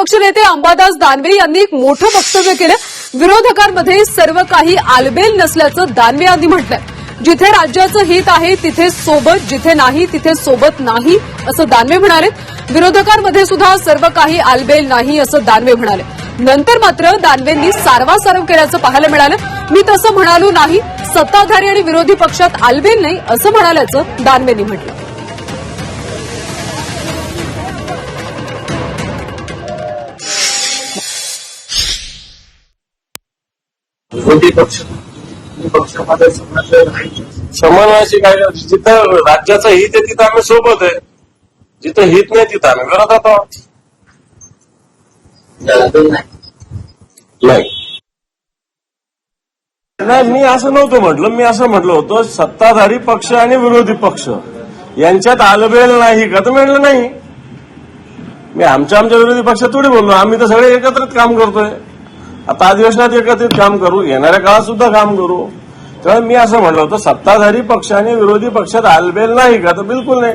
पक्षनेते अंबादास दानवे यांनी एक मोठं वक्तव्य केलं. विरोधकांमध्ये सर्व काही आलबेल नसल्याचं दानवे यांनी म्हटलंय. जिथे राज्याचं हित आहे तिथे सोबत जिथे नाही तिथे सोबत नाही असं दानवे म्हणाले. विरोधकांमध्ये सुद्धा सर्व काही आलबेल नाही असं दानवे म्हणाले. नंतर मात्र दानवेंनी सारवासारव केल्याचं पाहायला मिळालं. मी तसं म्हणालो नाही सत्ताधारी आणि विरोधी पक्षात आलबेल नाही असं म्हणाल्याचं दानवेंनी म्हटलं. विरोधी पक्ष? पक्षामध्ये समन्वय नाही समन्वयाची काय जिथं राज्याचं हित आहे तिथं आम्ही सोबत आहे. जिथं हित नाही तिथं आम्ही विरोधात आहोत. नाही. नाही. नाही मी असं नव्हतं म्हटलं. मी असं म्हटलं होतं सत्ताधारी पक्ष आणि विरोधी पक्ष यांच्यात आलबेल नाही का तर म्हणलं नाही. मी आमच्या आमच्या विरोधी पक्षात थोडी बोललो. आम्ही तर सगळे एकत्रित काम करतोय. आता अधिवेशनात एकत्रित काम करू येणाऱ्या काळात सुद्धा काम करू. तेव्हा मी असं म्हटलं होतं सत्ताधारी पक्ष आणि विरोधी पक्षात आलबेल नाही का? तर बिलकुल नाही.